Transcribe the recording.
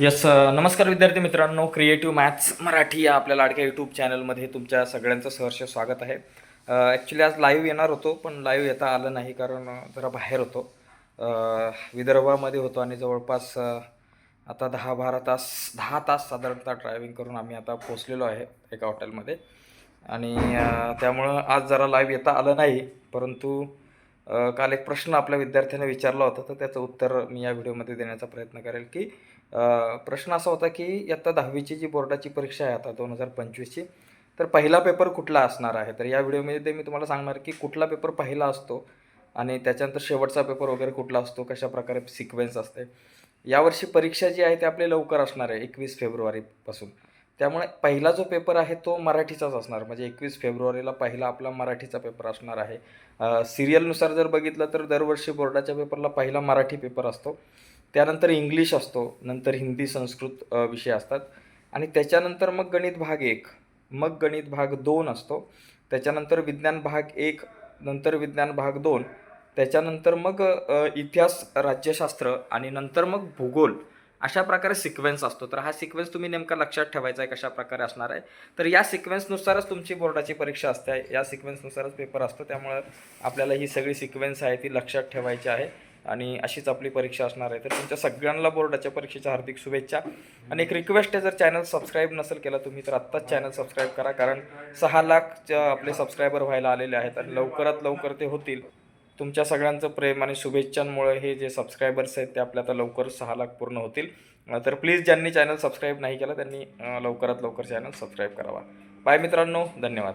Yes नमस्कार विद्यार्थी मित्रांनो. क्रिएटिव्ह मॅथ्स मराठी या आपल्या लाडक्या यूट्यूब चॅनलमध्ये तुमच्या सगळ्यांचं सहर्ष स्वागत आहे. ॲक्च्युली आज लाईव्ह येणार होतो पण लाईव्ह येता आलं नाही कारण जरा बाहेर होतो. विदर्भामध्ये होतो आणि जवळपास आता दहा बारा तास दहा तास साधारणतः ड्रायव्हिंग करून आम्ही आता पोचलेलो आहे एका हॉटेलमध्ये आणि त्यामुळं आज जरा लाईव्ह येता आलं नाही परंतु काल एक प्रश्न आपल्या विद्यार्थ्याने विचारला होता तर त्याचं उत्तर मी या व्हिडिओमध्ये देण्याचा प्रयत्न करेल की प्रश्न असा होता की इयत्ता दहावीची जी बोर्डाची परीक्षा आहे आता दोन हजार पंचवीसची तर पहिला पेपर कुठला असणार आहे? तर या व्हिडिओमध्ये ते मी तुम्हाला सांगणार की कुठला पेपर पहिला असतो आणि त्याच्यानंतर शेवटचा पेपर वगैरे कुठला असतो कशा प्रकारे सिक्वेन्स असते. यावर्षी परीक्षा जी आहे ती आपली लवकर असणार आहे एकवीस फेब्रुवारीपासून. त्यामुळे पहिला जो पेपर आहे तो मराठीचाच असणार. म्हणजे एकवीस फेब्रुवारीला पहिला आपला मराठीचा पेपर असणार आहे. सिरियलनुसार जर बघितलं तर दरवर्षी बोर्डाच्या पेपरला पहिला मराठी पेपर असतो. त्यानंतर इंग्लिश असतो. नंतर हिंदी संस्कृत विषय असतात. आणि त्याच्यानंतर मग गणित भाग एक. मग गणित भाग दोन असतो. त्याच्यानंतर विज्ञान भाग एक नंतर विज्ञान भाग दोन. त्याच्यानंतर मग इतिहास राज्यशास्त्र आणि नंतर मग भूगोल. अशा प्रकारे सिक्वेन्स असतो. तर हा सिक्वेन्स तुम्ही नेमका लक्षात ठेवायचा आहे कशा प्रकारे असणार आहे. तर या सिक्वेन्सनुसारच तुमची बोर्डाची परीक्षा असते. या सिक्वेन्सनुसारच पेपर असतो. त्यामुळं आपल्याला ही सगळी सिक्वेन्स आहे ती लक्षात ठेवायची आहे. आणि अशीच आपली परीक्षा असणार आहे. तर तुमच्या सगळ्यांना बोर्डाच्या परीक्षेच्या हार्दिक शुभेच्छा. आणि एक रिक्वेस्ट आहे जर चॅनल सबस्क्राईब नसेल केला तुम्ही तर आत्ताच चॅनल सबस्क्राईब करा. कारण सहा लाख आपले सबस्क्रायबर व्हायला आलेले आहेत आणि लवकरात लवकर ते होतील. तुमच्या सगळ्यांचं प्रेम आणि शुभेच्छांमुळे हे जे सबस्क्रायबर्स आहेत ते आपल्या आता लवकर सहा लाख पूर्ण होतील. तर प्लीज ज्यांनी चॅनल सबस्क्राईब नाही केलं त्यांनी लवकरात लवकर चॅनल सबस्क्राईब करावा. बाय मित्रांनो धन्यवाद.